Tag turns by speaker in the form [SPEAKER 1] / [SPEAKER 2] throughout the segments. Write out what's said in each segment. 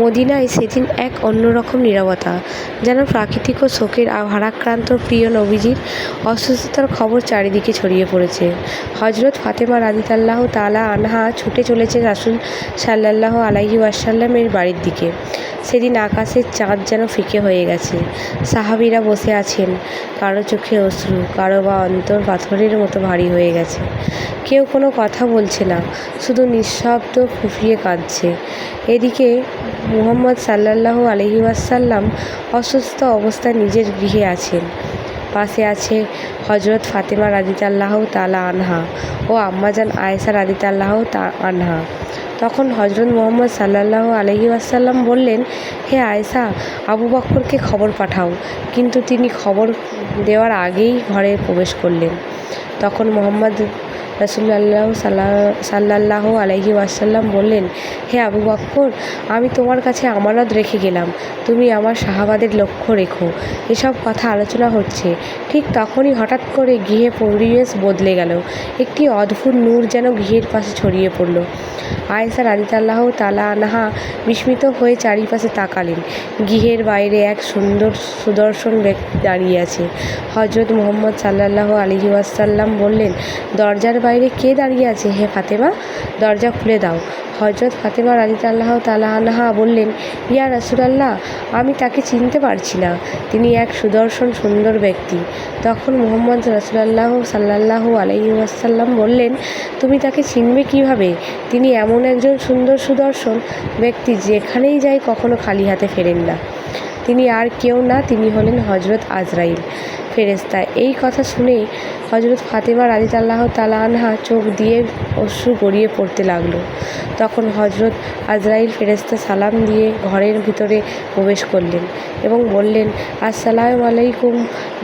[SPEAKER 1] মদিনায় সেদিন এক অন্যরকম নীরবতা, যেন প্রাকৃতিক ও শোকের ভারাক্রান্ত প্রিয় নবীজির অসুস্থতার খবর চারিদিকে ছড়িয়ে পড়েছে। হজরত ফাতেমা রাদিতাল্লাহ তালা আনহা ছুটে চলেছে রাসুল সাল্লাহ আলাইহি ওয়াসাল্লামের বাড়ির দিকে। সেদিন আকাশের চাঁদ যেন ফিকে হয়ে গেছে। সাহাবিরা বসে আছেন। কারও চোখে অশ্রু, কারও বা অন্তর পাথরের মতো ভারী হয়ে গেছে। কেউ কোনো কথা বলছে না, শুধু নিঃশব্দ ফুঁফিয়ে কাঁদছে। এদিকে মুহম্মদ সাল্লাল্লাহু আলহি ওয়াসাল্লাম অসুস্থ অবস্থায় নিজের গৃহে আছেন। পাশে আছে হজরত ফাতেমা রাদিতাল্লাহ তালা আনহা ও আম্মাজান আয়েশা রাদিতাল্লাহ তা আনহা। তখন হজরত মোহাম্মদ সাল্লাহ আলহি আসাল্লাম বললেন, হে আয়েশা, আবু বক্করকে খবর পাঠাও। কিন্তু তিনি খবর দেওয়ার আগেই ঘরে প্রবেশ করলেন। তখন মোহাম্মদ রসুল্লাহ সাল্লাহ সাল্লাহ আলহি ওয়াসাল্লাম বললেন, হে আবু বক্কর, আমি তোমার কাছে আমানত রেখে গেলাম। তুমি আমার শাহাবাদের লক্ষ্য রেখো। এসব কথা আলোচনা হচ্ছে। ঠিক তখনই হঠাৎ করে গৃহে পরিবেশ বদলে গেল। একটি অদ্ভুত নূর যেন গৃহের পাশে ছড়িয়ে পড়ল। আয়েশা রাদিতাল্লাহ তালা আনাহা বিস্মিত হয়ে চারিপাশে তাকালেন। গৃহের বাইরে এক সুন্দর সুদর্শন ব্যক্তি দাঁড়িয়ে আছে। হজরত মোহাম্মদ সাল্লাহ আলহি ওয়াসাল্লাম বললেন, দরজার বাইরে কে দাঁড়িয়ে আছে হে ফাতেমা? দরজা খুলে দাও। হজরত ফাতেমা রাদিতাল্লাহ তালা আনহা বললেন, ইয়া রাসুলাল্লাহ, আমি তাকে চিনতে পারছি না। তিনি এক সুদর্শন সুন্দর ব্যক্তি। তখন মোহাম্মদ রসুলাল্লাহ সাল্লাহ আলহি ওয়াসাল্লাম বললেন, তুমি তাকে চিনবে কীভাবে? তিনি এমন একজন সুন্দর সুদর্শন ব্যক্তি যেখানেই যায় কখনো খালি হাতে ফেরেন না। তিনি আর কেউ না, তিনি হলেন হজরত আজরাইল। ফেরেস্তা এই কথা শুনে হজরত ফাতেমা রাদিতাল্লাহ তালা আনহা চোখ দিয়ে অশ্রু গড়িয়ে পড়তে লাগল। তখন হজরত আজরাইল ফেরেস্তা সালাম দিয়ে ঘরের ভিতরে প্রবেশ করলেন এবং বললেন, আসসালামু আলাইকুম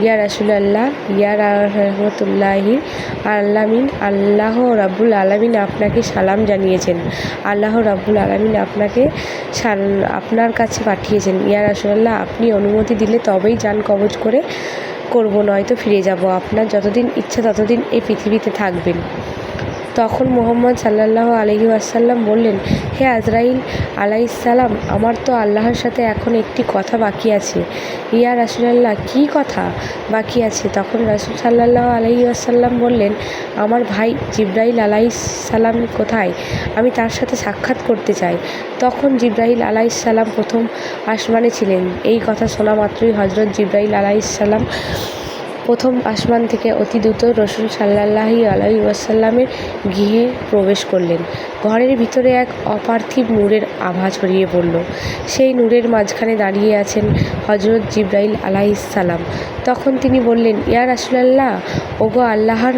[SPEAKER 1] ইয়া রাসুলাল্লাহ, ইয়া রহমতুল্লাহি আল্লামিন আল্লাহ রাব্বুল আলমিন আপনাকে সালাম জানিয়েছেন। আল্লাহ রাব্বুল আলমিন আপনাকে আপনার কাছে পাঠিয়েছেন। ইয়া রাসুলাল্লাহ, আপনি অনুমতি দিলে তবেই যান কবজ করে করব নয়তো ফিরে যাব। আপনার যতদিন ইচ্ছা ততদিন এই পৃথিবীতে থাকবেন। তখন মোহাম্মদ সাল্লাহ আলহি আসাল্লাম বললেন, হে আজরাইল আলাইসাল্লাম আমার তো আল্লাহর সাথে এখন একটি কথা বাকি আছে। ইয়া রাসুলাল্লাহ, কী কথা বাকি আছে? তখন রাসুল সাল্লাহ আলহি আসাল্লাম বললেন, আমার ভাই জিব্রাইল আলাইসাল্লাম কোথায়? আমি তার সাথে সাক্ষাৎ করতে চাই। তখন জিব্রাইল আলাইসাল্লাম প্রথম আসমানে ছিলেন। এই কথা শোনা মাত্রই হজরত জিব্রাইল আলাইসাল্লাম প্রথম আসমান থেকে অতি দ্রুত রসুল সাল্লাহি আলাই ওয়াসাল্লামের গৃহে প্রবেশ করলেন। ঘরের ভিতরে এক অপার্থিব নূরের আভা ছড়িয়ে পড়ল। সেই নূরের মাঝখানে দাঁড়িয়ে আছেন হজরত জিব্রাইল আলাইসালাম তখন তিনি বললেন, ইয়া রাসুলাল্লাহ, ওগো আল্লাহর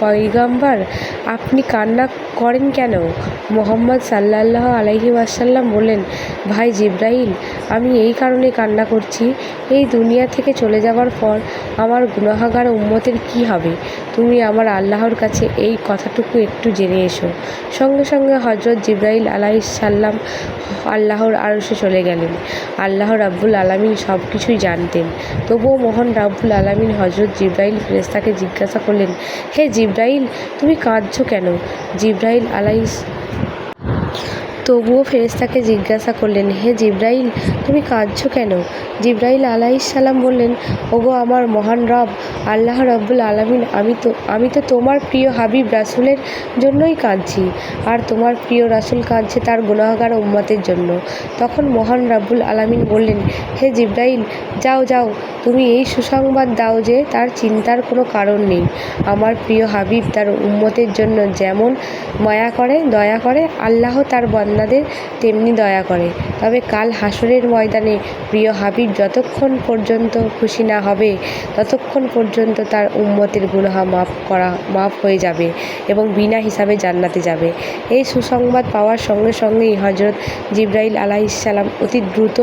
[SPEAKER 1] পয়গাম্বার, আপনি কান্না করেন কেন? মোহাম্মদ সাল্লাহ আলহি ওয়াসাল্লাম বললেন, ভাই জিব্রাইল, আমি এই কারণে কান্না করছি। এই দুনিয়া থেকে চলে যাওয়ার পর আমার গুনাহাগার উম্মতের কি হবে? তুমি আমার আল্লাহর কাছে এই কথাটুকু একটু জেনে এসো। সঙ্গে সঙ্গে হজরত জিব্রাইল আলাইসাল্লাম আল্লাহর আরশে চলে গেলেন। আল্লাহ রাব্বুল আলমিন সব কিছুই জানতেন। তবুও মোহন রাব্বুল আলমিন হজরত জিব্রাইল ফেরেস্তাকে জিজ্ঞাসা করলেন, হে জিব্রাইল তুমি কাঁদছ কেন? জিব্রাইল আলাইস তবুও ফেরেস্তাকে জিজ্ঞাসা করলেন, হে জিব্রাইল, তুমি কাঁদছো কেন? জিব্রাইল আলাইসাল্লাম বললেন, ওগো আমার মহান রব, আল্লাহ রব্বুল আলমিন, আমি তো আমি তো তোমার প্রিয় হাবিব রাসুলের জন্যই কাঁদছি, আর তোমার প্রিয় রাসুল কাঁদছে তার গুণাগার উম্মতের জন্য। তখন মহান রাব্বুল আলমিন বললেন, হে জিব্রাইল, যাও যাও, তুমি এই সুসংবাদ দাও যে তার চিন্তার কোনো কারণ নেই। আমার প্রিয় হাবিব তার উম্মতের জন্য যেমন মায়া করে, দয়া করে, আল্লাহ তার বন্দাদের তেমনি দয়া করে। তবে কাল হাসরের ময়দানে প্রিয় হাবিব যতক্ষণ পর্যন্ত খুশি না হবে, ততক্ষণ পর্যন্ত তার উম্মতের গুনাহা মাফ করা, মাফ হয়ে যাবে এবং বিনা হিসাবে জান্নাতে যাবে। এই সুসংবাদ পাওয়ার সঙ্গে সঙ্গেই হজরত জিব্রাইল আলাইসাল্লাম অতি দ্রুত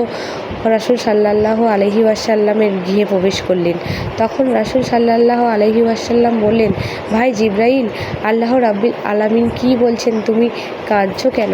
[SPEAKER 1] রাসুল সাল্লাহ আলহি ওয়াসাল্লামের গৃহে প্রবেশ করলেন। তখন রাসুল সাল্লাহ আলহি ওয়াসাল্লাম বললেন, ভাই জিব্রাইল, আল্লাহ রাব্বিল আলামিন কি বলছেন, তুমি কাঁদছো কেন?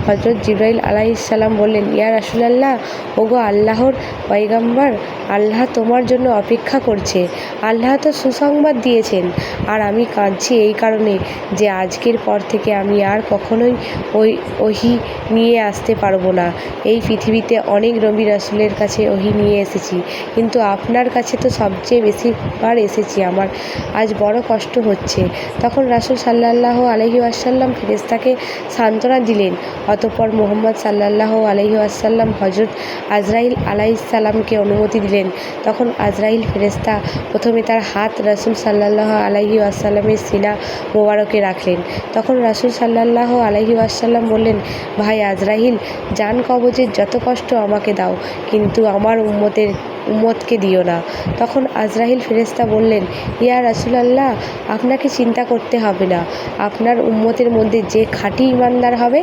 [SPEAKER 1] হজরত জিব্রাইল আলাইসাল্লাম বললেন, ইয়া রাসুলাল্লাহ, ওগো আল্লাহর পয়গাম্বার, আল্লাহ তোমার জন্য অপেক্ষা করছে। আল্লাহ তো সুসংবাদ দিয়েছেন। আর আমি কাঁদছি এই কারণে যে আজকের পর থেকে আমি আর কখনোই ওই, ওহি নিয়ে আসতে পারব না। এই পৃথিবীতে অনেক রবি রাসুলের কাছে ওহি নিয়ে এসেছি। কিন্তু আপনার কাছে তো সবচেয়ে বেশিবার এসেছি আমার। আজ বড় কষ্ট হচ্ছে। তখন রাসুল সাল্লাহ আলহি আসাল্লাম ফেরেস্তাকে সান্ত্বনা দিলেন অতঃপর মোহাম্মদ সাল্লাহ আলহি আসাল্লাম হজরত আজরাইল আলাইসাল্লামকে অনুমতি দিলেন। তখন আজরাইল ফেরেস্তা প্রথমে তার হাত রাসুল সাল্লাহ আলহি আসাল্লামের সিনা মোবারকে রাখলেন। তখন রাসুল সাল্লাহ আলহি আসাল্লাম বললেন, ভাই আজরাইল, জান কবজের যত কষ্ট আমাকে দাও, কিন্তু আমার উম্মতের উম্মতকে দিও না। তখন আজরাহিল ফেরেস্তা বললেন, ইয়া রাসুলাল্লাহ, আপনাকে চিন্তা করতে হবে না। আপনার উম্মতের মধ্যে যে খাঁটি ইমানদার হবে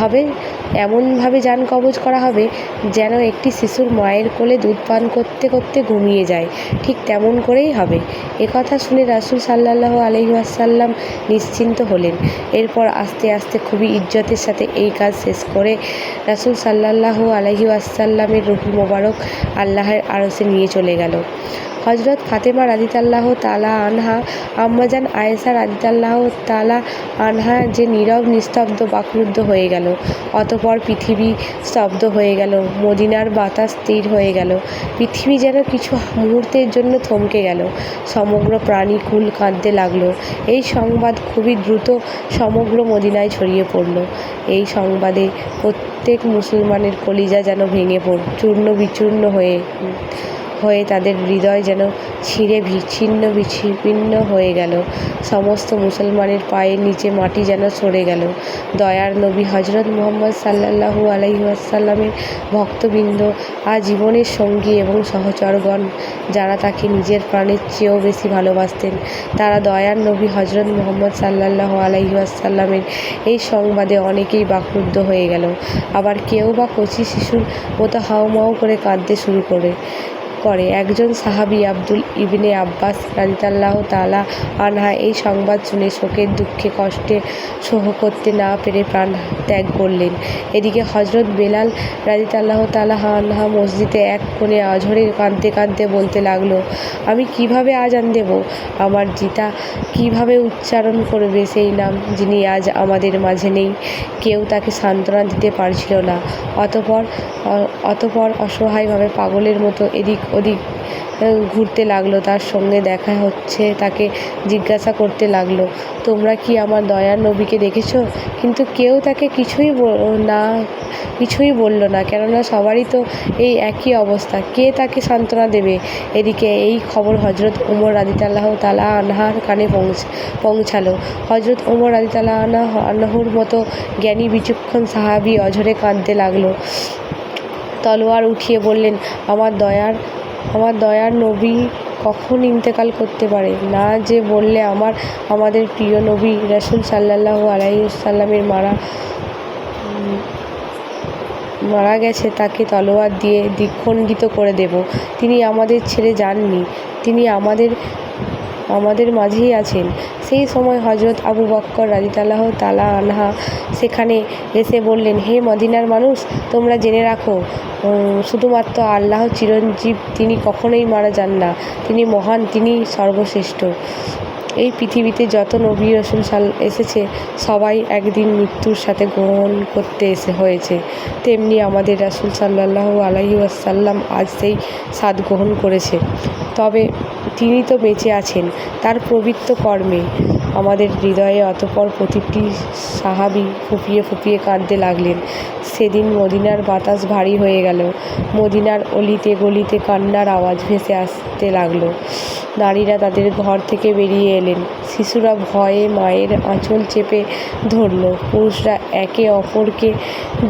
[SPEAKER 1] হবে, এমনভাবে যান কবজ করা হবে যেন একটি শিশুর মায়ের কোলে দুধ পান করতে করতে ঘুমিয়ে যায়। ঠিক তেমন করেই হবে। একথা শুনে রাসুল সাল্লাহ আলহিহাসাল্লাম নিশ্চিন্ত হলেন। এরপর আস্তে আস্তে খুবই ইজ্জতের সাথে এই কাজ শেষ করে রাসুল সাল্লাহ আলহি আসাল্লামের রুহু মোবারক আল্লাহের আড়সে নিয়ে চলে গেল। হজরত ফাতেমা রাদিতাল্লাহ তালা আনহা, আম্মাজান আয়েসা রাদিতাল্লাহ তালা আনহা যে নীরব, নিস্তব্ধ, বাকরুদ্ধ হয়ে গেল। অতপর পৃথিবী স্তব্ধ হয়ে গেল, মদিনার বাতাস স্থির হয়ে গেল। পৃথিবী যেন কিছু মুহূর্তের জন্য থমকে গেল। সমগ্র প্রাণীকুল কাঁদতে লাগল। এই সংবাদ খুবই দ্রুত সমগ্র মদিনায় ছড়িয়ে পড়ল। এই সংবাদে প্রত্যেক মুসলমানের কলিজা যেন ভেঙে পড় চূর্ণ বিচূর্ণ হয়ে হয়ে তাদের হৃদয় যেন ছিঁড়ে বিচ্ছিন্ন বিচ্ছিন্ন হয়ে গেল। সমস্ত মুসলমানের পায়ের নিচে মাটি যেন সরে গেল। দয়ার নবী হজরত মোহাম্মদ সাল্লাহু আলহিহাসাল্লামের ভক্তবৃন্দ আর জীবনের সঙ্গী এবং সহচরগণ, যারা তাকে নিজের প্রাণের চেয়েও বেশি ভালোবাসতেন, তারা দয়ার নবী হজরত মোহাম্মদ সাল্লাহ আলহিহাসাল্লামের এই সংবাদে অনেকেই বাকরুদ্ধ হয়ে গেল। আবার কেউ বা কচি শিশুর মতো হাউমাউ করে কাঁদতে শুরু করে। করে। একজন সাহাবি আব্দুল ইবনে আব্বাস রাজিতাল্লাহ তালা আনহা এই সংবাদ শুনে শোকের দুঃখে কষ্টে সহ করতে না পেরে প্রাণ ত্যাগ করলেন। এদিকে হজরত বেলাল রাজিতাল্লাহ তালা আনহা মসজিদে এক কোণে আঝরে কাঁদতে কাঁদতে বলতে লাগল, আমি কীভাবে আজান দেব? আমার জিতা কীভাবে উচ্চারণ করবে সেই নাম যিনি আজ আমাদের মাঝে নেই। কেউ তাকে সান্ত্বনা দিতে পারছিল না। অতপর অতপর অসহায়ভাবে পাগলের মতো এদিক ওদিক ঘুরতে লাগল, তার সঙ্গে দেখা হচ্ছে, তাকে জিজ্ঞাসা করতে লাগল, তোমরা কি আমার দয়ার নবীকে দেখেছ? কিন্তু কেউ তাকে কিছুই না, কিছুই বলল না, কেননা সবারই তো এই একই অবস্থা। কে তাকে সান্ত্বনা দেবে? এদিকে এই খবর হজরত উমর রাদিতাল্লাহ তালা আনহার কানে পৌঁছ, পৌঁছালো। হজরত উমর রাদিতাল্লাহ আনাহ, আনহুর মতো জ্ঞানী, বিচক্ষণ সাহাবি অঝরে কাঁদতে লাগল। তলোয়ার উঠিয়ে বললেন, আমার দয়ার আমার দয়ার নবী কখন ইন্তেকাল করতে পারে? না যে বললে আমার, আমাদের প্রিয় নবী রসুল সাল্লাহ আলাইসাল্লামের মারা মারা গেছে, তাকে তলোয়ার দিয়ে দ্বিখণ্ডিত করে দেব। তিনি আমাদের ছেড়ে যাননি। তিনি আমাদের আমাদের মাঝেই আছেন। সেই সময় হজরত আবু বক্কর রাজিতাল্লাহ তালা আনহা সেখানে এসে বললেন, হে মদিনার মানুষ, তোমরা জেনে রাখো শুধুমাত্র আল্লাহ চিরঞ্জীব, তিনি কখনোই মারা যান না। তিনি মহান, তিনি সর্বশ্রেষ্ঠ। এই পৃথিবীতে যত নবী রসুল সাল, এসেছে, সবাই একদিন মৃত্যুর সাথে গ্রহণ করতে এসে হয়েছে। তেমনি আমাদের রাসুল সাল্লাহ আলহি আসাল্লাম আজ সেই স্বাদ গ্রহণ করেছে। তবে তিনি তো বেঁচে আছেন, তার পবিত্র কর্মে। আমাদের হৃদয়ে অতপর প্রতিটি সাহাবি ফুপিয়ে ফুপিয়ে কাঁদতে লাগলেন। সেদিন মদিনার বাতাস ভারী হয়ে গেল। মদিনার অলিতে গলিতে কান্নার আওয়াজ ভেসে আসতে লাগল। নারীরা তাদের ঘর থেকে বেরিয়ে এলেন। শিশুরা ভয়ে মায়ের আঁচল চেপে ধরল। পুরুষরা একে অপরকে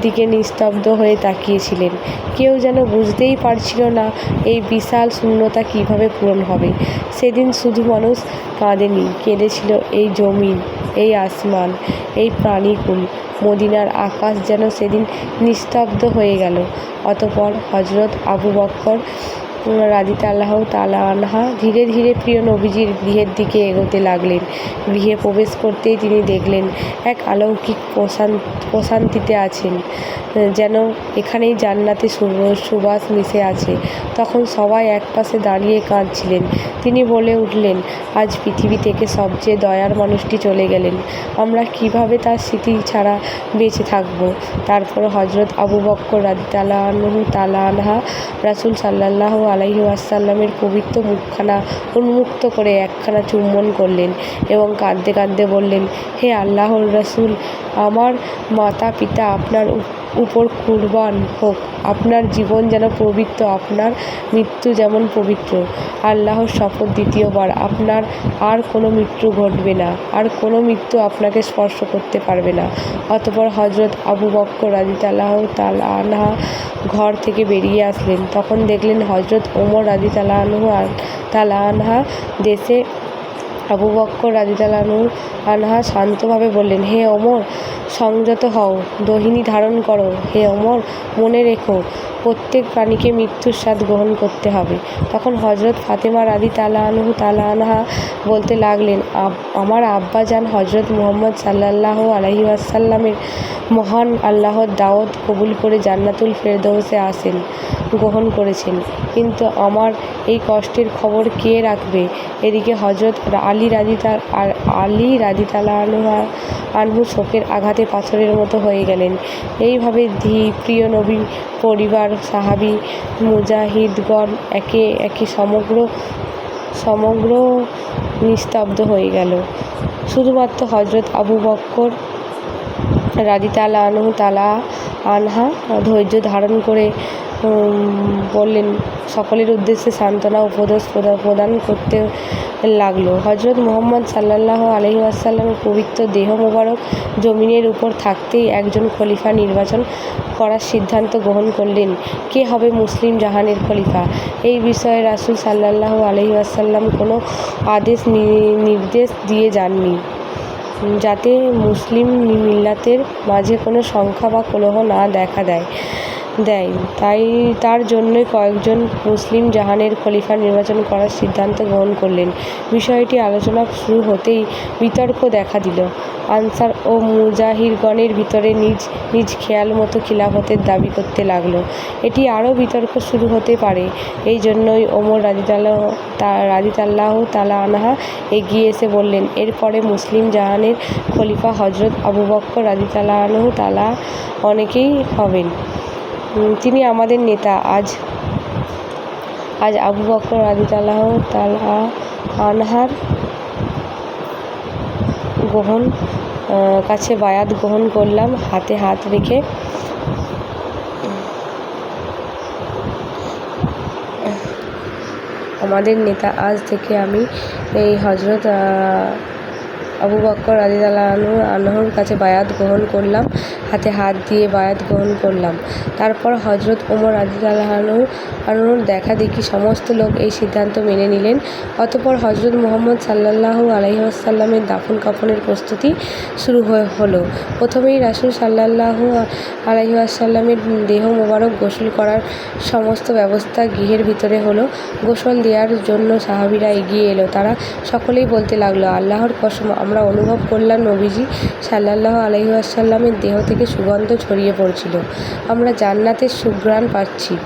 [SPEAKER 1] দিকে নিস্তব্ধ হয়ে তাকিয়েছিলেন। কেউ যেন বুঝতেই পারছিল না, এই বিশাল শূন্যতা কীভাবে পূরণ হবে। সেদিন শুধু মানুষ কাঁদেনি, কেঁদেছিল এই জমিন, এই আসমান, এই প্রাণীকুল। মদিনার আকাশ যেন সেদিন নিস্তব্ধ হয়ে গেল। অতপর হজরত আবু বক্কর রাদিতা আল্লাহ তালা আনহা ধীরে ধীরে প্রিয় নবীজির গৃহের দিকে এগোতে লাগলেন। গৃহে প্রবেশ করতেই তিনি দেখলেন এক অলৌকিক প্রশান প্রশান্তিতে আছেন। যেন এখানেই জান্নাতে সুবাস মিশে আছে। তখন সবাই একপাশে দাঁড়িয়ে কাঁদছিলেন। তিনি বলে উঠলেন, আজ পৃথিবী থেকে সবচেয়ে দয়ার মানুষটি চলে গেলেন। আমরা কীভাবে তার স্মৃতি ছাড়া বেঁচে থাকব? তারপর হজরত আবু বক্কর রাদি তালা আনহু তালা আনহা রাসুল সাল্লাহ আলাইহি ওয়াসাল্লামের পবিত্র মুখখানা উন্মুক্ত করে একখানা চুম্বন করলেন এবং কাঁদতে কাঁদতে বললেন, হে আল্লাহর রাসুল, আমার মাতা পিতা আপনার উপর কুরবান হোক। আপনার জীবন যেন পবিত্র, আপনার মৃত্যু যেমন পবিত্র। আল্লাহর শপথ দ্বিতীয়বার, আপনার আর কোনো মৃত্যু ঘটবে না। আর কোনো মৃত্যু আপনাকে স্পর্শ করতে পারবে না। অতপর হজরত আবু বক্কর রাজিতাল্লাহ তাল আনহা ঘর থেকে বেরিয়ে আসলেন। তখন দেখলেন হজরত ওমর রাজিতাল্লাহ আনহু তালা আনহা দেশে আবু বক্কর রাজিতালানু আনহা শান্তভাবে বললেন, হে অমর, সংযত হও, দহিনী ধারণ করো। হে অমর, মনে রেখো, প্রত্যেক প্রাণীকে মৃত্যুর স্বাদ গ্রহণ করতে হবে। তখন হজরত ফাতেমা রাদি তালা আনহু তালা আনহা বলতে লাগলেন আমার আব্বা যান হজরত মুহম্মদ সাল্লাহ আলহি আসাল্লামের মহান আল্লাহর দাওয়াত কবুল করে জান্নাতুল ফেরদৌসে আসেন, গ্রহণ করেছেন। কিন্তু আমার এই কষ্টের খবর কে রাখবে? এদিকে হজরত আলী রাজি তার আর আলী রাজি তালা আনহা শোকের আঘাতে পাথরের মতো হয়ে গেলেন। এইভাবে ধী, প্রিয় নবী, পরিবার, সাহাবি, মুজাহিদগণ একে একে সমগ্র সমগ্র নিস্তব্ধ হয়ে গেল। শুধুমাত্র হজরত আবু বক্কর রাজি তালা আনহু তালা আনহা ধৈর্য ধারণ করে বললেন, সকলের উদ্দেশ্যে সান্ত্বনা, উপদেশ প্রদা- প্রদান করতে লাগল। হজরত মোহাম্মদ সাল্লাহ আলহি আসাল্লামের পবিত্র দেহ মোবারক জমিনের উপর থাকতেই একজন খলিফা নির্বাচন করার সিদ্ধান্ত গ্রহণ করলেন। কে হবে মুসলিম জাহানের খলিফা? এই বিষয়ে রাসুল সাল্লাহ আলহি আসাল্লাম কোনো আদেশ নির্দেশ দিয়ে যাননি। যাতে মুসলিম মিল্লাতের মাঝে কোনো সংখ্যা বা কলহ না দেখা দেয়। দেয়। তাই তার জন্যই কয়েকজন মুসলিম জাহানের খলিফা নির্বাচন করার সিদ্ধান্ত গ্রহণ করলেন। বিষয়টি আলোচনা শুরু হতেই বিতর্ক দেখা দিল। আনসার ও মুজাহিরগণের ভিতরে নিজ নিজ খেয়াল মতো খিলাফতের দাবি করতে লাগল। এটি আরও বিতর্ক শুরু হতে পারে। এই জন্যই ওমর রাজিতাল্লাহ তা রাজিতাল্লাহ তালা আনহা এগিয়ে এসে বললেন, এরপরে মুসলিম জাহানের খলিফা হজরত আবু বক্কর রাজিতাল্লাহ তালা অনেকেই হবেন। তিনি আমাদের নেতা। আজ আজ আবু বকর রাদিতাল্লাহ তালা আনহার গ্রহণ কাছে বায়াত গ্রহণ করলাম, হাতে হাত রেখে। আমাদের নেতা আজ থেকে আমি এই হজরত আবু বক্কর রাজিদাল্লাহ আনহু আনহুর কাছে বায়াত গ্রহণ করলাম। হাতে হাত দিয়ে বায়াত গ্রহণ করলাম। তারপর হজরত ওমর আনহুর দেখা দেখি সমস্ত লোক এই সিদ্ধান্ত মেনে নিলেন। অতপর হজরত মোহাম্মদ সাল্লাল্লাহু আলাইহি আসাল্লামের দাফন কাফনের প্রস্তুতি শুরু হলো। প্রথমেই রাসুল সাল্লাল্লাহু আলাইহি আসাল্লামের দেহ মোবারক গোসল করার সমস্ত ব্যবস্থা গৃহের ভিতরে হলো। গোসল দেওয়ার জন্য সাহাবিরা এগিয়ে এলো। তারা সকলেই বলতে লাগল, আল্লাহর কসম, আমরা অনুভব করলাম নবীজি সাল্লাল্লাহু আলাইহি আসাল্লামের দেহ থেকে সুগন্ধ ছড়িয়ে পড়ছিল। আমরা জান্নাতের সুঘ্রাণ পাচ্ছি।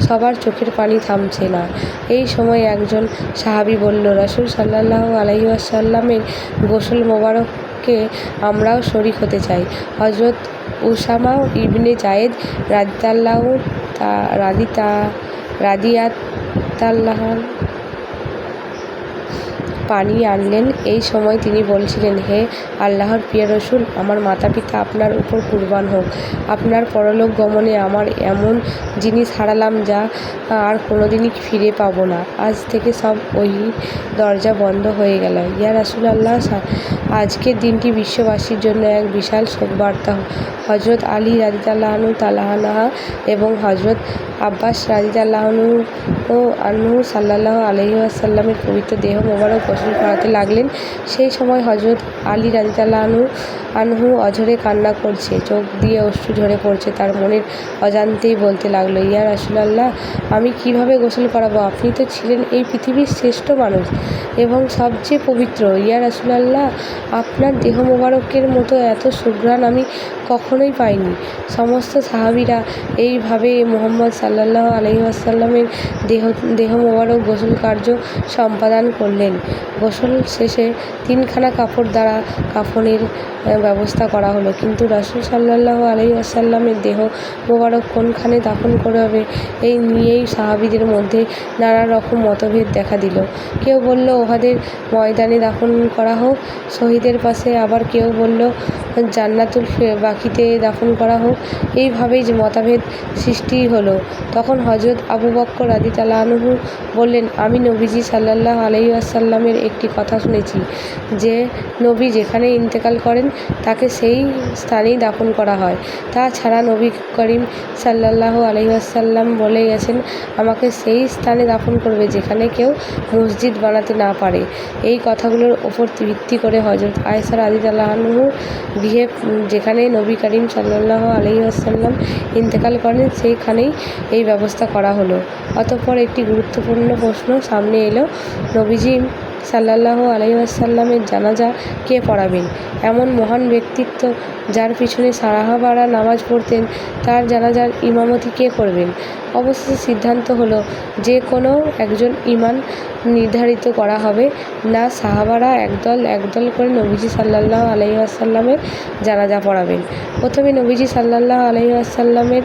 [SPEAKER 1] সবার চোখের পানি থামছে না। এই সময় একজন সাহাবী বলল, রাসুল সাল্লাল্লাহু আলাইহি আসাল্লামের গোসল মোবারককে আমরাও শরিক হতে চাই। হজরত উসামা ইবনে জায়েদ রাদিতাল্লাহু তা, রাদিতা, রাদিয়াতাল্লাহ পানি আনলেন। এই সময় তিনি বলছিলেন, হে আল্লাহর প্রিয় রসুল, আমার মাতা পিতা আপনার উপর কুরবান হোক। আপনার পরলোক গমনে আমার এমন জিনিস হারালাম যা আর কোনোদিনই ফিরে পাবো না। আজ থেকে সব ওই দরজা বন্ধ হয়ে গেল। ইয়া রাসুল আল্লাহ আজকের দিনটি বিশ্ববাসীর জন্য এক বিশাল শোকবার্তা। হজরত আলী রাজিতাল্লাহনু তালাহানাহা এবং হজরত আব্বাস রাজিতাল্লাহনু ও আনহু সাল্লাহ আলহি আসাল্লামের পবিত্র দেহ মোবারক গোসল করাতে লাগলেন। সেই সময় হজরত আলী রাজিতাল্লাহ আনহু অঝরে কান্না করছে, চোখ দিয়ে অশ্রু ঝরে পড়ছে, তার মনের অজান্তেই বলতে লাগল, ইয়া রাসুলাল্লাহ, আমি কীভাবে গোসল করাবো? আপনি তো ছিলেন এই পৃথিবীর শ্রেষ্ঠ মানুষ এবং সবচেয়ে পবিত্র। ইয়া রাসুলাল্লাহ, আপনার দেহ মোবারকের মতো এত সুঘ্রাণ আমি কখনোই পাইনি। সমস্ত সাহাবিরা এইভাবে মোহাম্মদ সাল্লাহ আলহি আসাল্লামের দেহ দেহ মোবারক গোসল কার্য সম্পাদন করলেন। গোসল শেষে তিনখানা কাপড় দ্বারা কাফনের ব্যবস্থা করা হলো। কিন্তু রাসুল সাল্লাহ আলহি আসাল্লামের দেহ মোবারক কোনখানে দাফন করা হবে এই নিয়েই সাহাবিদের মধ্যে নানা রকম মতভেদ দেখা দিল। কেউ বলল, ওহাদের ময়দানে দাফন করা হোক। শহীদের পাশে আবার কেউ বলল জান্নাতুল বাকিতে দাফন করা হোক। এইভাবেই যে মতভেদ সৃষ্টি হলো। তখন হজরত আবু বক্কর আদি তালাহু বললেন, আমি নবীজি সাল্লাহ আলহি আসাল্লামের একটি কথা শুনেছি। যে নবী যেখানে ইন্তেকাল করেন, তাকে সেই স্থানেই দাফন করা হয়। তাছাড়া নবী করিম সাল্লাহ আলহিহাসাল্লাম বলে গেছেন, আমাকে সেই স্থানে দাফন করবে যেখানে কেউ মসজিদ বানাতে না পারে। এই কথাগুলোর ওপর ভিত্তি করে হজরত আয়সার আদি তাল্লাহনু গৃহে যেখানে নবী করিম সাল্লাহ আলহিহাসাল্লাম ইন্তেকাল করেন, সেইখানেই এই ব্যবস্থা করা হলো। অতঃপর একটি গুরুত্বপূর্ণ প্রশ্ন সামনে এলো, নবীজি সাল্লাহ আলহিহাসাল্লামের জানাজা কে পড়াবেন? এমন মহান ব্যক্তিত্ব যার পিছনে সারাহাবারা নামাজ পড়তেন, তার জানাজার ইমামতি কে করবেন? অবশেষে সিদ্ধান্ত হলো, যে কোনো একজন ইমান নির্ধারিত করা হবে, না সাহাবারা একদল একদল করে নবীজি সাল্লাহ আলহি আসাল্লামের জানাজা পড়াবেন। প্রথমে নবীজি সাল্লাহ আলহি আসাল্লামের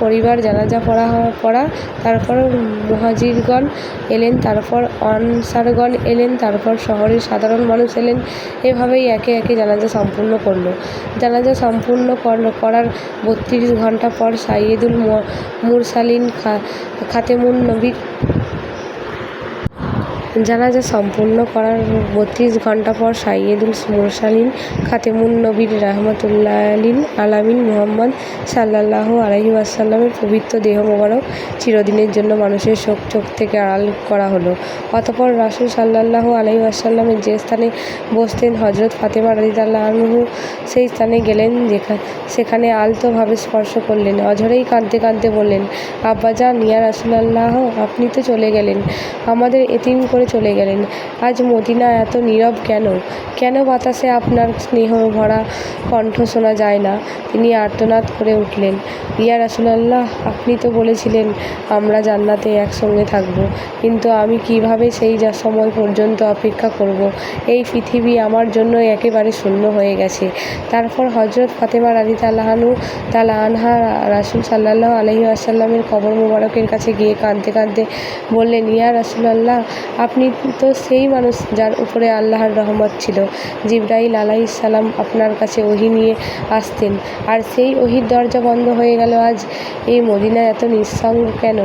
[SPEAKER 1] পরিবার জানাজা পড়া পড়া, তারপর মুহাজিরগণ এলেন, তারপর অনসারগণ এলেন, তারপর শহরের সাধারণ মানুষ এলেন, এভাবেই একে একে জানাজা সম্পূর্ণ করল। জানাজা সম্পূর্ণ করার বত্রিশ ঘণ্টা পর সাইয়েদুল মুরসালিন খা, খাতেমুন নবীর জানাজা সম্পূর্ণ করার বত্রিশ ঘণ্টা পর সাইয়েদুল মুরসালিন, খাতেমুন নবীর রহমতুল্লালিন আলামিন মুহাম্মদ সাল্লাহ আলহি আসাল্লামের পবিত্র দেহ মোবারক চিরদিনের জন্য মানুষের শোক চোখ থেকে আড়াল করা হলো। অতপর রাসুল সাল্লাহ আলহি আসাল্লামের যে স্থানে বসতেন হজরত ফাতেমা রাজিদাল্লাহ আনহু সেই স্থানে গেলেন যেখানে সেখানে আলতোভাবে স্পর্শ করলেন। অঝরেই কাঁদতে কাঁদতে বললেন আব্বাজান ইয়া রাসুলাল্লাহ, আপনি তো চলে গেলেন। আমাদের এতিম করে চলে গেলেন। আজ মদিনা এত নীরব কেন? কেন বাতাসে আপনার স্নেহ ভরা কণ্ঠ শোনা যায় না? তিনি আর্তনাদ করে উঠলেন। ইয়া রাসুলাল্লাহ, আপনি তো বলেছিলেন, আমরা জান্নাতে একসঙ্গে থাকব। কিন্তু আমি কীভাবে সেই যা সময় পর্যন্ত অপেক্ষা করব? এই পৃথিবী আমার জন্য একেবারে শূন্য হয়ে গেছে। তারপর হজরত ফাতেমা রাজি তাল্লাহানু তালা আনহা রাসুল সাল্লাহ আলহি আসাল্লামের কবর মোবারকের কাছে গিয়ে কাঁদতে কাঁদতে বললেন, ইয়া রাসুলাল্লাহ আপনি তো সেই মানুষ যার উপরে আল্লাহর রহমত ছিল। জিব্রাইল আলাইসাল্লাম আপনার কাছে ওহি নিয়ে আসতেন। আর সেই ওহির দরজা বন্ধ হয়ে গেল আজ। এই মদিনা এত নিঃসঙ্গ কেন?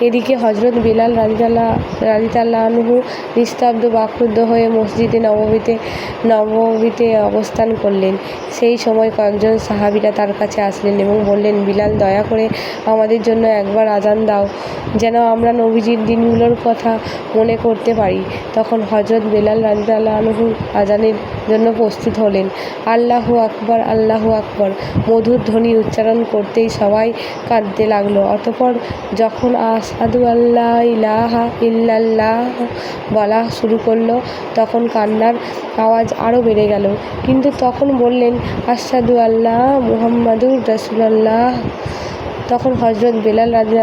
[SPEAKER 1] এদিকে হজরত বিলাল রাজিতাল্লাহ রাজিতাল্লাহ আনহু নিস্তব্ধ বাক্রুদ্ধ হয়ে মসজিদে নবমীতে নবমীতে অবস্থান করলেন। সেই সময় কয়েকজন সাহাবিরা তার কাছে আসলেন এবং বললেন, বিলাল, দয়া করে আমাদের জন্য একবার আজান দাও। যেন আমরা নবীজির দিনগুলোর কথা মনে করতে পারি। তখন হজরত বেলাল রাজিতাল্লাহ আনহু আজানের জন্য প্রস্তুত হলেন। আল্লাহু আকবর আল্লাহু আকবর। মধুর ধ্বনি উচ্চারণ করতেই সবাই কাঁদতে লাগল। অতপর যখন আসাদু আল্লাহ ইলাহা ইল্লাল্লাহ বলা শুরু করল, তখন কান্নার আওয়াজ আরও বেড়ে গেল। কিন্তু তখন বললেন আসাদু আল্লাহ মুহাম্মাদুর রসুলাল্লাহ। তখন হজরত বেলাল রাজি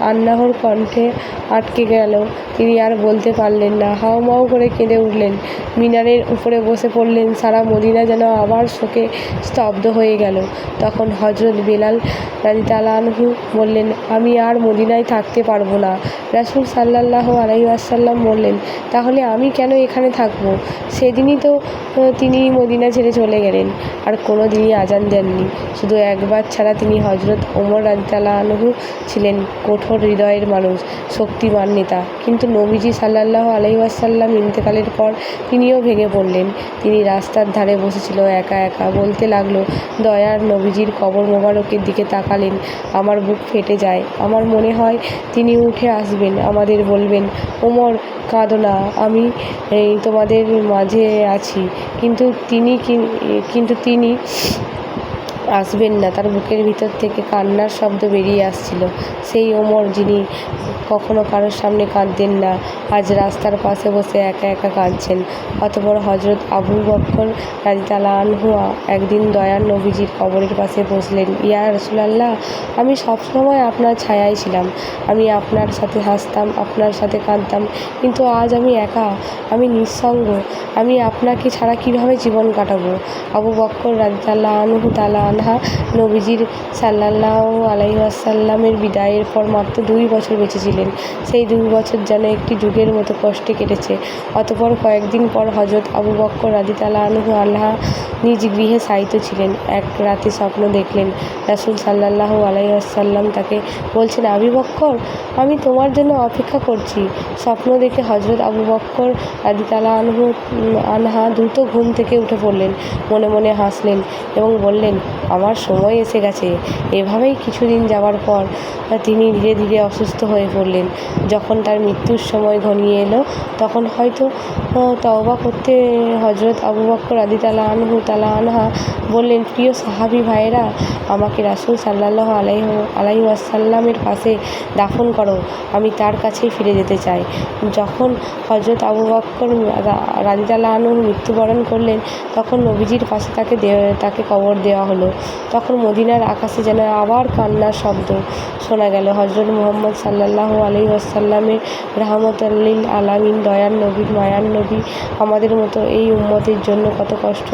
[SPEAKER 1] আল্লাহর কণ্ঠে আটকে গেল। তিনি আর বলতে পারলেন না। হাউমাউ করে কেঁদে উঠলেন। মিনারের উপরে বসে পড়লেন। সারা মদিনা যেন আবার শোকে স্তব্ধ হয়ে গেল। তখন হজরত বেলাল রাজি তালানহু বললেন, আমি আর মদিনায় থাকতে পারব না। রাসুল সাল্লাহ আলাই আসাল্লাম বললেন, তাহলে আমি কেন এখানে থাকব? সেদিনই তো তিনি মদিনা ছেড়ে চলে গেলেন। আর কোনো দিনই আজান দেননি। শুধু একবার ছাড়া তিনি হজরত ওমর রাজিতাল্লাহ আনহু ছিলেন। কঠোর হৃদয়ের মানুষ, শক্তিমান নেতা। কিন্তু নবীজি সাল্লাহ আলহিউসাল্লাম ইন্তেকালের পর তিনিও ভেঙে পড়লেন। তিনি রাস্তার ধারে বসেছিল একা একা। বলতে লাগল, দয়ার নবীজির কবর মোবারকের দিকে তাকালেন। আমার বুক ফেটে যায়। আমার মনে হয় তিনি উঠে আসবেন। আমাদের বলবেন, ওমর, কাঁদো না। আমি তোমাদের মাঝে আছি কিন্তু তিনি কিন্তু তিনি আসবেন না। তার বুকের ভিতর থেকে কান্নার শব্দ বেরিয়ে আসছিল। সেই ওমর যিনি কখনো কারোর সামনে কাঁদতেন না, আজ রাস্তার পাশে বসে একা একা কাঁদছেন। অতঃপর হজরত আবু বক্কর রাদিয়াল্লাহু আনহু একদিন দয়ার নবীজির কবরের পাশে বসলেন, ইয়া রাসূলাল্লাহ, আমি সবসময় আপনার ছায়ায় ছিলাম। আমি আপনার সাথে হাসতাম, আপনার সাথে কাঁদতাম, কিন্তু আজ আমি একা, আমি নিঃসঙ্গ। আমি আপনাকে ছাড়া কীভাবে জীবন কাটাবো? আবু বক্কর রাদিয়াল্লাহু আনহু তাআলা আনহা নবীজির সাল্লাল্লাহু আলাইহি ওয়াসাল্লামের বিদায়ের পর মাত্র দুই বছর বেঁচে ছিলেন। সেই দুই বছর যেন একটি যুগের মতো কষ্টে কেটেছে। অতপর কয়েকদিন পর হজরত আবু বক্কর রাদিয়াল্লাহু আনহু আল্লাহ নিজ গৃহে শায়িত ছিলেন। এক রাতে স্বপ্ন দেখলেন, রাসূল সাল্লাল্লাহু আলাইহি ওয়াসাল্লাম তাকে বলছেন, আবু বক্কর, আমি তোমার জন্য অপেক্ষা করছি। স্বপ্ন দেখে হজরত আবু বক্কর রাদিয়াল্লাহু আনহু, আনহা দ্রুত ঘুম থেকে উঠে পড়লেন। মনে মনে হাসলেন এবং বললেন আমার সময় এসে গেছে। এভাবেই কিছুদিন যাওয়ার পর তিনি ধীরে ধীরে অসুস্থ হয়ে পড়লেন। যখন তার মৃত্যুর সময় ঘনিয়ে এলো, তখন হয়তো তওবা করতে হজরত আবু বক্কর রাদিয়াল্লাহু আনহু তালা আনহা বললেন, প্রিয় সাহাবী ভাইয়েরা, আমাকে রাসূল সাল্লাল্লাহু আলাই আলাইহি ওয়াসাল্লামের পাশে দাফন করো, আমি তার কাছেই ফিরে যেতে চাই। যখন হজরত আবু বক্কর রাদিয়াল্লাহু আনহু মৃত্যুবরণ করলেন, তখন নবীজির পাশে তাকে তাকে কবর দেওয়া হলো। তখন মদিনার আকাশে যেন আবার কান্নার শব্দ শোনা গেল। হজরত মোহাম্মদ সাল্লাহ আলী ওয়াসাল্লামের রাহমাতুল লিল আলামিন দয়ার নবী মায়ার নবী, আমাদের মতো এই উম্মতের জন্য কত কষ্ট